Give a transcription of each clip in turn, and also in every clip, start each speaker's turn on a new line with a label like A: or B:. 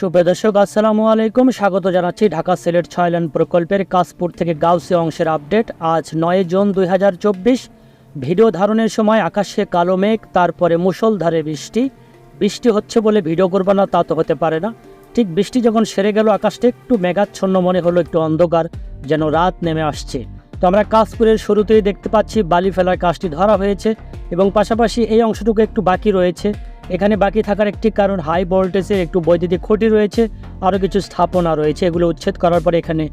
A: সুপ্রিয় দর্শক, আসসালামু আলাইকুম। স্বাগত জানাচ্ছি ঢাকা সিলেট ছয় লেন প্রকল্পের কাশপুর থেকে গাউসিয়া অংশের আপডেট। আজ নয় জুন দু হাজার চব্বিশ। ভিডিও ধারণের সময় আকাশে কালো মেঘ, তারপরে মুষলধারে বৃষ্টি। বৃষ্টি হচ্ছে বলে ভিডিও করব না, তা তো হতে পারে না। ঠিক বৃষ্টি যখন সেরে গেল, আকাশটা একটু মেঘাচ্ছন্ন মনে হলো, একটু অন্ধকার যেন রাত নেমে আসছে। তো আমরা কাশপুরের শুরুতেই দেখতে পাচ্ছি বালি ফেলার কাজটি ধরা হয়েছে এবং পাশাপাশি এই অংশটুকু একটু বাকি রয়েছে। এখানে বাকি থাকার একটি কারণ হাই ভোল্টেজের একটু বৈদ্যুতিক খুঁটি রয়েছে, আরও কিছু স্থাপনা রয়েছে, এগুলো উচ্ছেদ করার পরে এখানে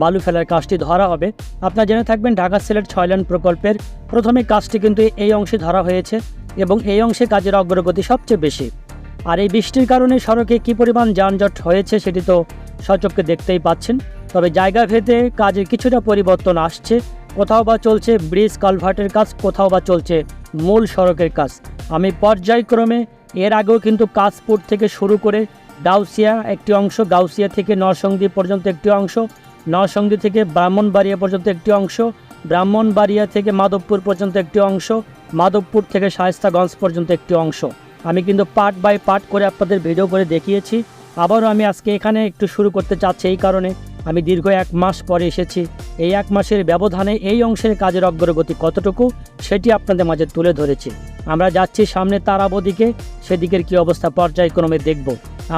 A: বালু ফেলার কাজটি ধরা হবে। আপনারা জেনে থাকবেন ঢাকা সিলেট ছয় লেন প্রকল্পের প্রথমে কাজটি কিন্তু এই অংশে ধরা হয়েছে এবং এই অংশে কাজের অগ্রগতি সবচেয়ে বেশি। আর এই বৃষ্টির কারণে সড়কে কী পরিমাণ যানজট হয়েছে সেটি তো সচক্ষে দেখতেই পাচ্ছেন। তবে জায়গা ভেদে কাজের কিছুটা পরিবর্তন আসছে, কোথাও বা চলছে ব্রিজ কালভার্টের কাজ, কোথাও বা চলছে মূল সড়কের কাজ। আমি পর্যায়ক্রমে এর আগেও কিন্তু কাশপুর থেকে শুরু করে গাউসিয়া একটি অংশ, গাউসিয়া থেকে নরসংদী পর্যন্ত একটি অংশ, নরসংদী থেকে ব্রাহ্মণবাড়িয়া পর্যন্ত একটি অংশ, ব্রাহ্মণবাড়িয়া থেকে মাধবপুর পর্যন্ত একটি অংশ, মাধবপুর থেকে শায়স্তাগঞ্জ পর্যন্ত একটি অংশ। আমি কিন্তু পার্ট বাই পার্ট করে আপনাদের ভিডিও করে দেখিয়েছি। আবারও আমি আজকে এখানে একটু শুরু করতে চাচ্ছি এই কারণে। আমি দীর্ঘ এক মাস পরে এসেছি। এই এক মাসের ব্যবধানে এই অংশের কাজের অগ্রগতি কতটুকু, সেটি আপনাদের মাঝে তুলে ধরেছি। আমরা যাচ্ছি সামনে তারাবো দিকে, সেদিকের কী অবস্থা পর্যায়ক্রমে দেখব।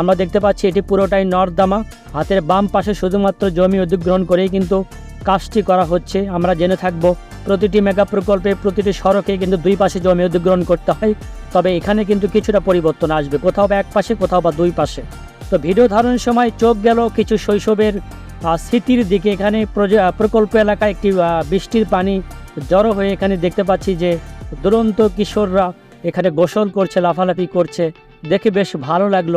A: আমরা দেখতে পাচ্ছি এটি পুরোটাই নর্দামা, হাতের বাম পাশে শুধুমাত্র জমি অধিগ্রহণ করেই কিন্তু কাজটি করা হচ্ছে। আমরা জেনে থাকব, প্রতিটি মেগা প্রকল্পে, প্রতিটি সড়কে কিন্তু দুই পাশে জমি অধিগ্রহণ করতে হয়, তবে এখানে কিন্তু কিছুটা পরিবর্তন আসবে, কোথাও বা এক পাশে, কোথাও বা দুই পাশে। তো ভিডিও ধারণের সময় চোখ গেল কিছু শৈশবের স্মৃতির দিকে। এখানে প্রকল্প এলাকায় একটি বৃষ্টির পানি জড়ো হয়ে এখানে দেখতে পাচ্ছি যে দুরন্ত কিশোররা এখানে গোসল করছে, লাফালাফি করছে। দেখে বেশ ভালো লাগল।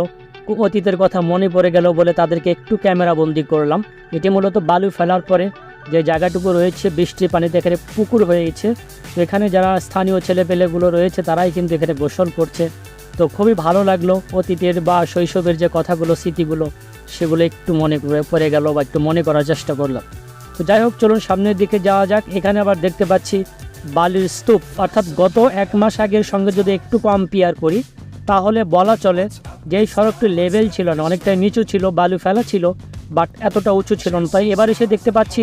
A: অতীতের কথা মনে পড়ে গেল বলে তাদেরকে একটু ক্যামেরা বন্দি করলাম। এটি মূলত বালু ফেলার পরে যে জায়গাটুকু রয়েছে বৃষ্টির পানিতে এখানে পুকুর হয়ে গেছে তো এখানে যারা স্থানীয় ছেলেপেলেগুলো রয়েছে তারাই কিন্তু এখানে গোসল করছে। তো খুবই ভালো লাগল অতীতের বা শৈশবের যে কথাগুলো, স্মৃতিগুলো, সেগুলো একটু মনে পড়ে গেল বা একটু মনে করার চেষ্টা করলাম। তো যাই হোক, চলুন সামনের দিকে যাওয়া যাক। এখানে আবার দেখতে পাচ্ছি বালির স্তূপ। অর্থাৎ গত এক মাস আগের সঙ্গে যদি একটু কম্পেয়ার করি, তাহলে বলা চলে যেই সড়কটি লেভেল ছিল না, অনেকটাই নিচু ছিল, বালু ফেলা ছিল বাট এতটা উঁচু ছিল না। তাই এবার এসে দেখতে পাচ্ছি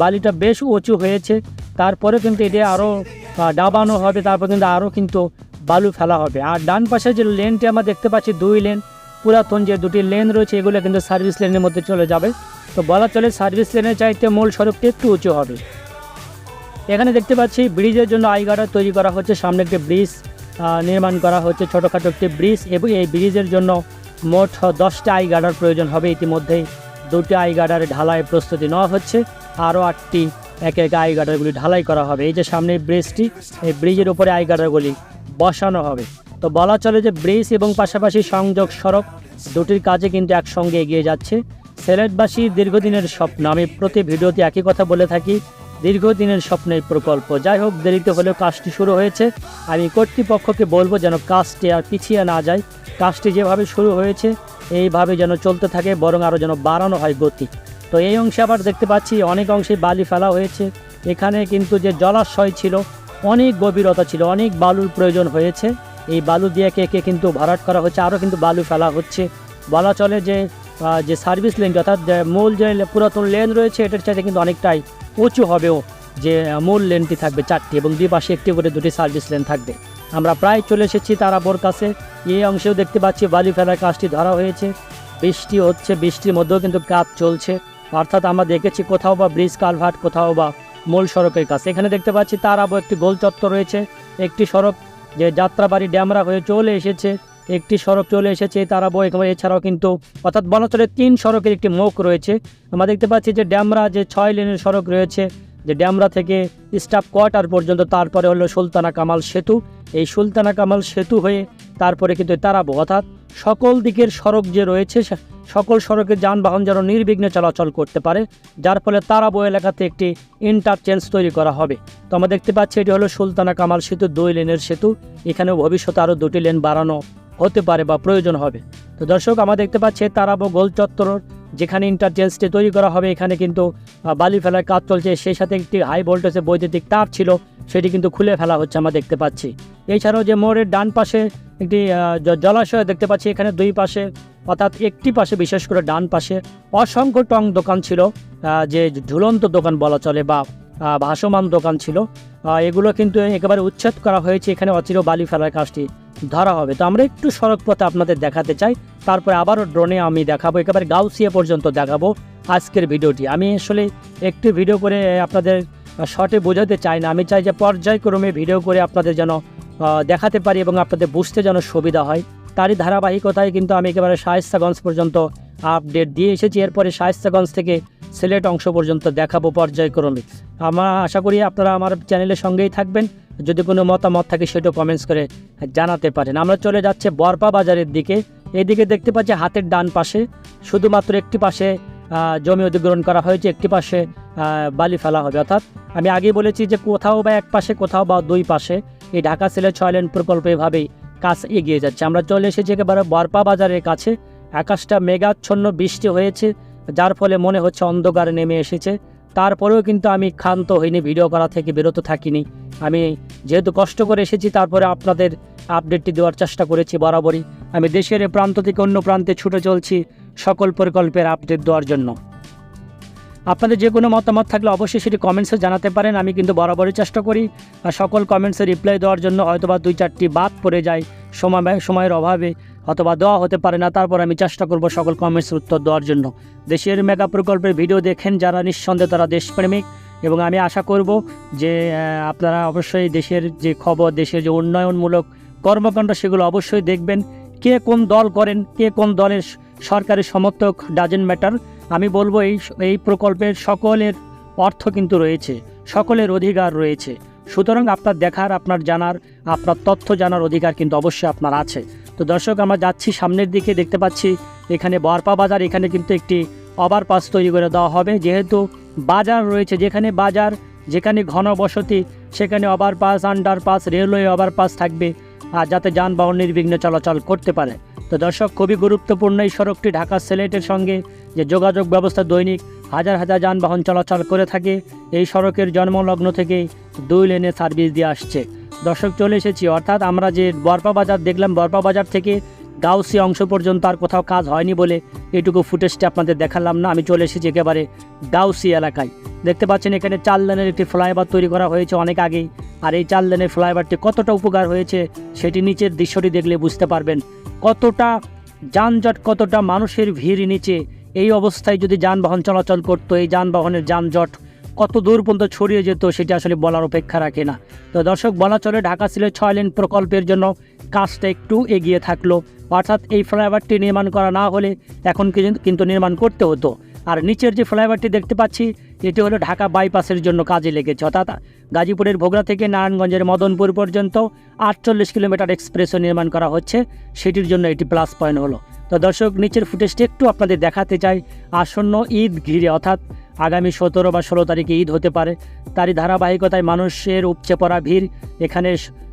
A: বালিটা বেশ উঁচু হয়েছে, তারপরে কিন্তু এটা আরও ডাবানো হবে, তারপর কিন্তু আরও কিন্তু বালু ফেলা হবে। আর ডান পাশে যে লেনটি আমরা দেখতে পাচ্ছি, দুই লেন পুরাতন যে দুটি লেন রয়েছে, এগুলো কিন্তু সার্ভিস লেনের মধ্যে চলে যাবে। তো বলা চলে সার্ভিস লেনের চাইতে মূল সড়কটি একটু উঁচু হবে। এখানে দেখতে পাচ্ছি ব্রিজের জন্য আইগার্ডার তৈরি করা হচ্ছে। সামনে একটি ব্রিজ নির্মাণ করা হচ্ছে। ছোটোখাটো একটি ব্রিজ এবং এই ব্রিজের জন্য মোট দশটা আইগার্ডার প্রয়োজন হবে। ইতিমধ্যেই দুটি আইগার্ডারে ঢালাই প্রস্তুতি নেওয়া হচ্ছে। আরও আটটি একে একে আইগার্ডারগুলি ঢালাই করা হবে। এই যে সামনে ব্রিজটি, এই ব্রিজের উপরে আইগার্ডারগুলি বসানো হবে। তো বলা চলে যে ব্রিজ এবং পাশাপাশি সংযোগ সড়ক দুটির কাজে কিন্তু একসঙ্গে এগিয়ে যাচ্ছে। সিলেটবাসী দীর্ঘদিনের স্বপ্ন। আমি প্রতি ভিডিওতে একই কথা বলে থাকি। দীর্ঘদিনের স্বপ্নের প্রকল্প। যাই হোক, দেরিতে হলেও কাজটি শুরু হয়েছে। আমি কর্তৃপক্ষকে বলব যেন কাজটি আর পিছিয়ে না যায়। কাজটি যেভাবে শুরু হয়েছে, এইভাবে যেন চলতে থাকে, বরং আরও যেন বাড়ানো হয় গতি। তো এই অংশে আবার দেখতে পাচ্ছি, অনেক অংশে বালি ফেলা হয়েছে। এখানে কিন্তু যে জলাশয় ছিল, অনেক গভীরতা ছিল, অনেক বালুর প্রয়োজন হয়েছে। এই বালু দিয়ে কে কে কিন্তু ভরাট করা হচ্ছে আরও কিন্তু বালু ফেলা হচ্ছে। বলা চলে যে যে সার্ভিস লেন অর্থাৎ মূল যে পুরাতন লেন রয়েছে, এটার চাইতে কিন্তু অনেকটাই উঁচু হবেও যে মূল লেনটি থাকবে চারটি এবং দুই পাশে একটি করে দুটি সার্ভিস লেন থাকবে। আমরা প্রায় চলে এসেছি তারাবোর কাছে। এই অংশেও দেখতে পাচ্ছি বালি ফেলার কাজটি ধরা হয়েছে। বৃষ্টি হচ্ছে, বৃষ্টির মধ্যেও কিন্তু কাজ চলছে। অর্থাৎ আমরা দেখেছি কোথাও বা ব্রিজ কালভার্ট, কোথাও বা মূল সড়কের কাছে এখানে দেখতে পাচ্ছি তারাবো একটি গোল চত্বর রয়েছে। একটি সড়ক যে যাত্রাবাড়ি ড্যামরা হয়ে চলে এসেছে। একটি সড়ক চলে এসেছে তারাবো একেবারে এছাড়াও কিন্তু, অর্থাৎ বনাচলে তিন সড়কের একটি মুখ রয়েছে। আমরা দেখতে পাচ্ছি যে ড্যামরা যে ছয় লেনের সড়ক রয়েছে, যে ড্যামরা থেকে স্টাফ কোয়ার্টার পর্যন্ত, তারপরে হলো সুলতানা কামাল সেতু। এই সুলতানা কামাল সেতু হয়ে তারপরে কিন্তু তারাবো, অর্থাৎ সকল দিকের সড়ক যে রয়েছে সকল সড়কে যানবাহন যেন নির্বিঘ্নে চলাচল করতে পারে, যার ফলে তারাবো এলাকাতে একটি ইন্টারচেঞ্জ তৈরি করা হবে। তো আমরা দেখতে পাচ্ছি, এটি হলো সুলতানা কামাল সেতু, দুই লেনের সেতু। এখানেও ভবিষ্যতে আরও দুটি লেন বাড়ানো হতে পারে বা প্রয়োজন হবে। তো দর্শক, আমরা দেখতে পাচ্ছি তারাবো গোল চত্বর, যেখানে ইন্টারচেঞ্জটি তৈরি করা হবে। এখানে কিন্তু বালি ফেলার কাজ চলছে। সেই সাথে একটি হাই ভোল্টেজের বৈদ্যুতিক তার ছিল, সেটি কিন্তু খুলে ফেলা হচ্ছে আমরা দেখতে পাচ্ছি। এছাড়াও যে মোড়ের ডান পাশে একটি জলাশয় দেখতে পাচ্ছি। এখানে দুই পাশে, অর্থাৎ একটি পাশে, বিশেষ করে ডান পাশে, অসংখ্য টং দোকান ছিল যে ঝুলন্ত দোকান বলা চলে বা ভাসমান দোকান ছিল। এগুলো কিন্তু একেবারে উচ্ছেদ করা হয়েছে। এখানে অচির বালি ফেলার কাজটি ধরা হবে। তো আমরা একটু সড়ক পথে আপনাদের দেখাতে চাই। তারপরে আবারও ড্রোনে আমি দেখাবো। একেবারে গাউসিয়া পর্যন্ত দেখাবো আজকের ভিডিওটি। আমি আসলে একটু ভিডিও করে আপনাদের শর্টে বোঝাতে চাই না। আমি চাই যে পর্যায়ক্রমে ভিডিও করে আপনাদের যেন দেখাতে পারি এবং আপনাদের বুঝতে যেন সুবিধা হয়। তারই ধারাবাহিকতায় কিন্তু আমি একেবারে শায়েস্তাগঞ্জ পর্যন্ত আপডেট দিয়ে এসেছি। এরপরে শায়েস্তাগঞ্জ থেকে সিলেট অংশ পর্যন্ত দেখাবো পর্যায়ক্রমে। আমরা আশা করি আপনারা আমার চ্যানেলের সঙ্গেই থাকবেন। যদি কোনো মতামত থাকে সেটাও কমেন্টস করে জানাতে পারেন। আমরা চলে যাচ্ছে বরপা বাজারের দিকে। এদিকে দেখতে পাচ্ছি হাতের ডান পাশে শুধুমাত্র একটি পাশে জমি অধিগ্রহণ করা হয়েছে, একটি পাশে বালি ফেলা হবে। অর্থাৎ আমি আগেই বলেছি যে কোথাও বা এক পাশে, কোথাও বা দুই পাশে এই ঢাকা সিলেট ছয় লেন প্রকল্প এভাবেই কাজ এগিয়ে যাচ্ছে। আমরা চলে এসেছি একেবারে বরপা বাজারের কাছে। আকাশটা মেঘাচ্ছন্ন, বৃষ্টি হয়েছে, যার ফলে মনে হচ্ছে অন্ধকার নেমে এসেছে। তারপরেও কিন্তু আমি ক্ষান্ত হইনি, ভিডিও করা থেকে বিরত থাকিনি। আমি যেহেতু কষ্ট করে এসেছি, তারপরে আপনাদের আপডেটটি দেওয়ার চেষ্টা করেছি বরাবরই। আমি দেশের প্রান্ত থেকে অন্য প্রান্তে ছুটে চলছি সকল প্রকল্পের আপডেট দেওয়ার জন্য। আপনাদের যে কোনো মতামত থাকলে অবশ্যই সেটি কমেন্টসে জানাতে পারেন, আমি কিন্তু বরাবরই চেষ্টা করি। আর সকল কমেন্টসে রিপ্লাই দেওয়ার জন্য হয়তোবা দুই চারটি বাদ পড়ে যায়, সময় সময়ের অভাবে অথবা দেওয়া হতে পারে না, তারপর আমি চেষ্টা করব সকল কমেন্টসের উত্তর দেওয়ার জন্য। দেশের মেগা প্রকল্পের ভিডিও দেখেন, যারা নিঃসন্দেহে তারা দেশপ্রেমিক এবং আমি আশা করব যে আপনারা অবশ্যই দেশের যে খবর, দেশের যে উন্নয়নমূলক কর্মকাণ্ড, সেগুলো অবশ্যই দেখবেন। কে কোন দল করেন, কে কোন দলের স- সরকারি সমর্থক ডাজেন্ট ম্যাটার আমি বলব এই এই প্রকল্পের সকলের অর্থ কিন্তু রয়েছে, সকলের অধিকার রয়েছে। সুতরাং আপনার দেখার, আপনার জানার, আপনার তথ্য জানার অধিকার কিন্তু অবশ্যই আপনার আছে। তো দর্শক, আমরা যাচ্ছি সামনের দিকে, দেখতে পাচ্ছি এখানে বরপা বাজার, এখানে কিন্তু একটি ওভারপাস তৈরি করে দেওয়া হবে। যেহেতু বাজার রয়েছে, যেখানে বাজার, যেখানে ঘন বসতি সেখানে ওভারপাস আন্ডারপাস রেলওয়ে ওভারপাস থাকবে, আর যাতে যানবাহন নির্বিঘ্নে চলাচল করতে পারে। তো দর্শক, খুবই গুরুত্বপূর্ণ এই সড়কটি ঢাকা সিলেটের সঙ্গে যে যোগাযোগ ব্যবস্থা দৈনিক হাজার হাজার যানবাহন চলাচল করে থাকে, এই সড়কের জন্মলগ্ন থেকে দুই লেনে সার্ভিস দিয়ে আসছে। দর্শক, চলে এসেছি। অর্থাৎ আমরা যে বরপা বাজার দেখলাম, বরপা বাজার থেকে গাউসি অংশ পর্যন্ত আর কোথাও কাজ হয়নি বলে এটুকু ফুটেজটি আপনাদের দেখালাম না। আমি চলে এসেছি একেবারে গাউসি এলাকায়। দেখতে পাচ্ছেন এখানে চার লেনের একটি ফ্লাইওভার তৈরি করা হয়েছে অনেক আগেই। আর এই চার লেনের ফ্লাইওভারটি কতটা উপকার হয়েছে সেটি নিচের দৃশ্যটি দেখলে বুঝতে পারবেন। কতটা যানজট, কতটা মানুষের ভিড় নিচে, এই অবস্থায় যদি যানবাহন চলাচল করতো, এই যানবাহনের যানজট কত দূর পর্যন্ত ছড়িয়ে যেত সেটা আসলে বলার অপেক্ষা রাখে না। তো দর্শক, বলা চলে ঢাকা সিলেট ছয় লেন প্রকল্পের জন্য কাজটা একটু এগিয়ে থাকল। অর্থাৎ এই ফ্লাইওভারটি নির্মাণ করা না হলে এখন কিন্তু- নির্মাণ করতে হতো। আর নিচের যে ফ্লাইওভারটি দেখতে পাচ্ছি, এটি হলো ঢাকা বাইপাসের জন্য কাজে লেগেছে। অর্থাৎ গাজীপুরের ভোগড়া থেকে নারায়ণগঞ্জের মদনপুর পর্যন্ত আটচল্লিশ কিলোমিটার এক্সপ্রেসও নির্মাণ করা হচ্ছে। সেটির জন্য এটি প্লাস পয়েন্ট হলো। তো দর্শক, নিচের ফুটেজটি একটু আপনাদের দেখাতে চাই। আসন্ন ঈদ ঘিরে, অর্থাৎ আগামী সতেরো বা ষোলো তারিখে ঈদ হতে পারে। তারই ধারাবাহিকতায় মানুষের উপচে পড়া ভিড়। এখানে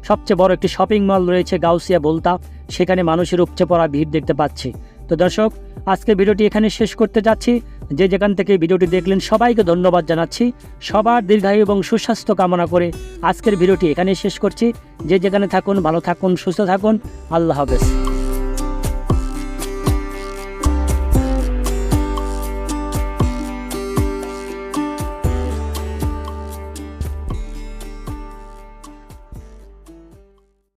A: সবচেয়ে বড় একটি শপিং মল রয়েছে গাউসিয়া বলতা। সেখানে মানুষের উপচে পড়া ভিড় দেখতে পাচ্ছি। তো দর্শক, আজকে ভিডিওটি এখানে শেষ করতে যাচ্ছি। যে যেখান থেকে ভিডিওটি দেখলেন, সবাইকে ধন্যবাদ জানাচ্ছি। সবার দীর্ঘায়ু এবং সুস্বাস্থ্য কামনা করে আজকের ভিডিওটি এখানে শেষ করছি। যে যেখানে থাকুন, ভালো থাকুন, সুস্থ থাকুন। আল্লাহ হাফেজ।